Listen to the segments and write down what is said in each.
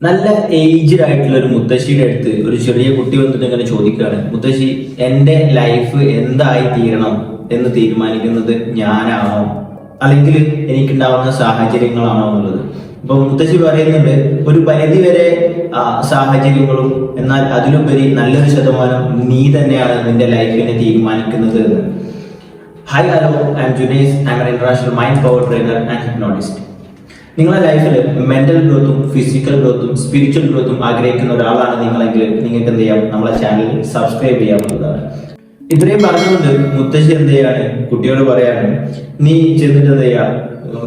നല്ല ഏജ്ഡ് ആയിട്ടുള്ള ഒരു മുത്തശ്ശിയുടെ അടുത്ത് ഒരു ചെറിയ കുട്ടി വന്നിട്ട് ഇങ്ങനെ ചോദിക്കുകയാണ് മുത്തശ്ശി എന്റെ ലൈഫ് എന്തായി തീരണം എന്ന് തീരുമാനിക്കുന്നത് ഞാനാണോ? അല്ലെങ്കിൽ എനിക്കുണ്ടാവുന്ന സാഹചര്യങ്ങളാണോ എന്നുള്ളത്? ഇപ്പൊ മുത്തശ്ശി പറയുന്നുണ്ട് ഒരു പരിധി വരെ ആ, സാഹചര്യങ്ങളും എന്നാൽ അതിലുപരി നല്ലൊരു ശതമാനം നീ തന്നെയാണ് നിന്റെ ലൈഫിനെ തീരുമാനിക്കുന്നത് എന്ന്. Hi hello I am Junais I am international mind power trainer and hypnotist നിങ്ങളുടെ ലൈഫിൽ മെന്റൽ ഗ്രോത്തും ഫിസിക്കൽ ഗ്രോത്തും സ്പിരിച്വൽ ഗ്രോത്തും ആഗ്രഹിക്കുന്ന ഒരാളാണ് നിങ്ങളെങ്കിൽ നിങ്ങൾക്ക് എന്ത് ചെയ്യാം? നമ്മളെ ചാനൽ സബ്സ്ക്രൈബ് ചെയ്യാവുന്നതാണ് ഇത്രയും പറഞ്ഞുകൊണ്ട് മുത്തശ്ശി എന്ത് ചെയ്യാണ്? കുട്ടിയോട് പറയാണ് നീ ചെന്നിട്ട് എന്ത് ചെയ്യാ?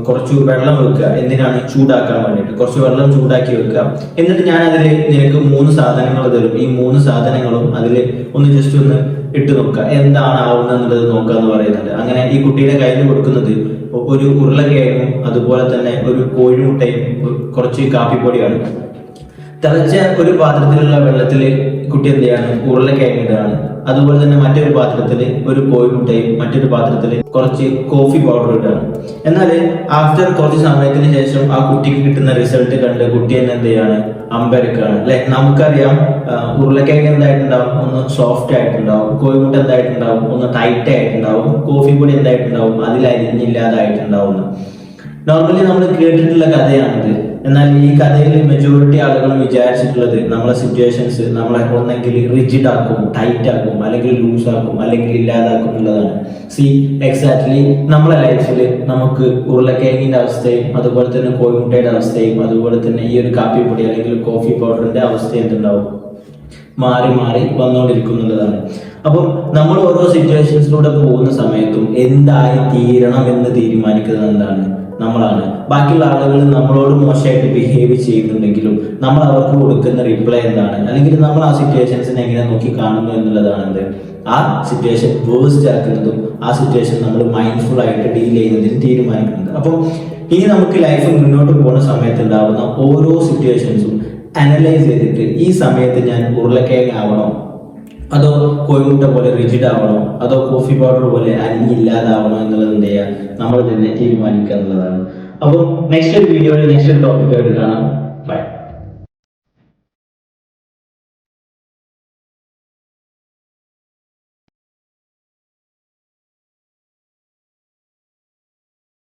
കുറച്ച് വെള്ളം വെക്കുക എന്തിനാണ് ചൂടാക്കാൻ വേണ്ടിയിട്ട്? കുറച്ച് വെള്ളം ചൂടാക്കി വെക്കുക. എന്നിട്ട് ഞാൻ അതിൽ നിനക്ക് മൂന്ന് സാധനങ്ങൾ തരും. ഈ മൂന്ന് സാധനങ്ങളും അതിൽ ഒന്ന് ജസ്റ്റ് ഒന്ന് ഇട്ട് നോക്കുക. എന്താണ് ആവുന്നത് എന്നുള്ളത് നോക്കുക എന്ന് പറയുന്നുണ്ട്. അങ്ങനെ ഈ കുട്ടിയുടെ കയ്യിൽ കൊടുക്കുന്നത് ഒരു ഉരുളക്കിഴങ്ങും അതുപോലെ തന്നെ ഒരു കോഴിമുട്ടയും കുറച്ച് കാപ്പിപ്പൊടിയാണ്. തിളച്ച ഒരു പാത്രത്തിലുള്ള വെള്ളത്തിൽ കുട്ടി എന്ത് ചെയ്യാണ്? ഉരുളക്കിഴങ്ങ് ഇടുകയാണ്. അതുപോലെ തന്നെ മറ്റൊരു പാത്രത്തിൽ ഒരു കോഴിമുട്ടയും മറ്റൊരു പാത്രത്തിൽ കുറച്ച് കോഫി പൗഡർ ഇടുകയാണ് എന്നാൽ ആഫ്റ്റർ കുറച്ച് സമയത്തിന് ശേഷം ആ കുട്ടിക്ക് കിട്ടുന്ന റിസൾട്ട് കണ്ട് കുട്ടി തന്നെ എന്ത് ചെയ്യാണ്? അമ്പരക്കാണ്. അല്ലെ? നമുക്കറിയാം ഉരുളക്കിഴങ്ങ് എന്തായിട്ടുണ്ടാവും? ഒന്ന് സോഫ്റ്റ് ആയിട്ടുണ്ടാവും. കോഴിമുട്ട എന്തായിട്ടുണ്ടാവും? ഒന്ന് ടൈറ്റ് ആയിട്ടുണ്ടാവും. കോഫി പൊടി എന്തായിട്ടുണ്ടാവും? അതിൽ അരിഞ്ഞില്ലാതായിട്ടുണ്ടാവും നോർമലി നമ്മൾ കേട്ടിട്ടുള്ള കഥയാണിത്. എന്നാൽ ഈ കഥയിൽ മെജോറിറ്റി ആളുകളും വിചാരിച്ചിട്ടുള്ളത് നമ്മളെ സിറ്റുവേഷൻസ് നമ്മളെ ഒന്നെങ്കിൽ റിജിഡ് ആക്കും ടൈറ്റ് ആക്കും അല്ലെങ്കിൽ ലൂസ് ആക്കും അല്ലെങ്കിൽ ഇല്ലാതാക്കും എന്നുള്ളതാണ് സി എക്സാക്ട്ലി നമ്മളെ ലൈഫിൽ നമുക്ക് ഉരുളക്കിഴങ്ങിന്റെ അവസ്ഥയും അതുപോലെ തന്നെ കോഴിമുട്ടയുടെ അവസ്ഥയും അതുപോലെ തന്നെ ഈ ഒരു കാപ്പി പൊടി അല്ലെങ്കിൽ കോഫി പൗഡറിന്റെ അവസ്ഥ എന്തുണ്ടാവും? മാറി മാറി വന്നുകൊണ്ടിരിക്കുന്നുള്ളതാണ്. അപ്പം നമ്മൾ ഓരോ സിറ്റുവേഷൻസിലൂടെ പോകുന്ന സമയത്തും എന്തായി തീരണം എന്ന് തീരുമാനിക്കുന്നത് എന്താണ്? നമ്മളാണ്. ബാക്കിയുള്ള ആളുകൾ നമ്മളോട് മോശമായിട്ട് ബിഹേവ് ചെയ്യുന്നുണ്ടെങ്കിലും നമ്മൾ അവർക്ക് കൊടുക്കുന്ന റിപ്ലൈ എന്താണ്? അല്ലെങ്കിൽ നമ്മൾ ആ സിറ്റുവേഷൻസിനെ എങ്ങനെ നോക്കി കാണുന്നു എന്നുള്ളതാണ് എന്ത്? ആ സിറ്റുവേഷൻ വേഴ്സ്റ്റ് ആക്കുന്നതും ആ സിറ്റുവേഷൻ നമ്മൾ മൈൻഡ്ഫുൾ ആയിട്ട് ഡീൽ ചെയ്യുന്നതിന് തീരുമാനിക്കുന്നത് അപ്പോൾ ഇനി നമുക്ക് ലൈഫ് മുന്നോട്ട് പോകുന്ന സമയത്ത് ഉണ്ടാകുന്ന ഓരോ സിറ്റുവേഷൻസും അനലൈസ് ചെയ്തിട്ട് ഈ സമയത്ത് ഞാൻ ഉരുളക്കിഴങ്ങ് ആവണോ? അതോ കോഴിമുട്ട പോലെ റിജിഡ് ആവണോ? അതോ കോഫി പൗഡർ പോലെ അരിഞ്ഞില്ലാതാവണോ എന്നുള്ളത് എന്ത് ചെയ്യുക? നമ്മൾ തന്നെ തീരുമാനിക്കുക എന്നുള്ളതാണ്. അപ്പോൾ നെക്സ്റ്റ് വീഡിയോയിൽ നെക്സ്റ്റ് ടോപ്പിക്കായിട്ട് കാണാം.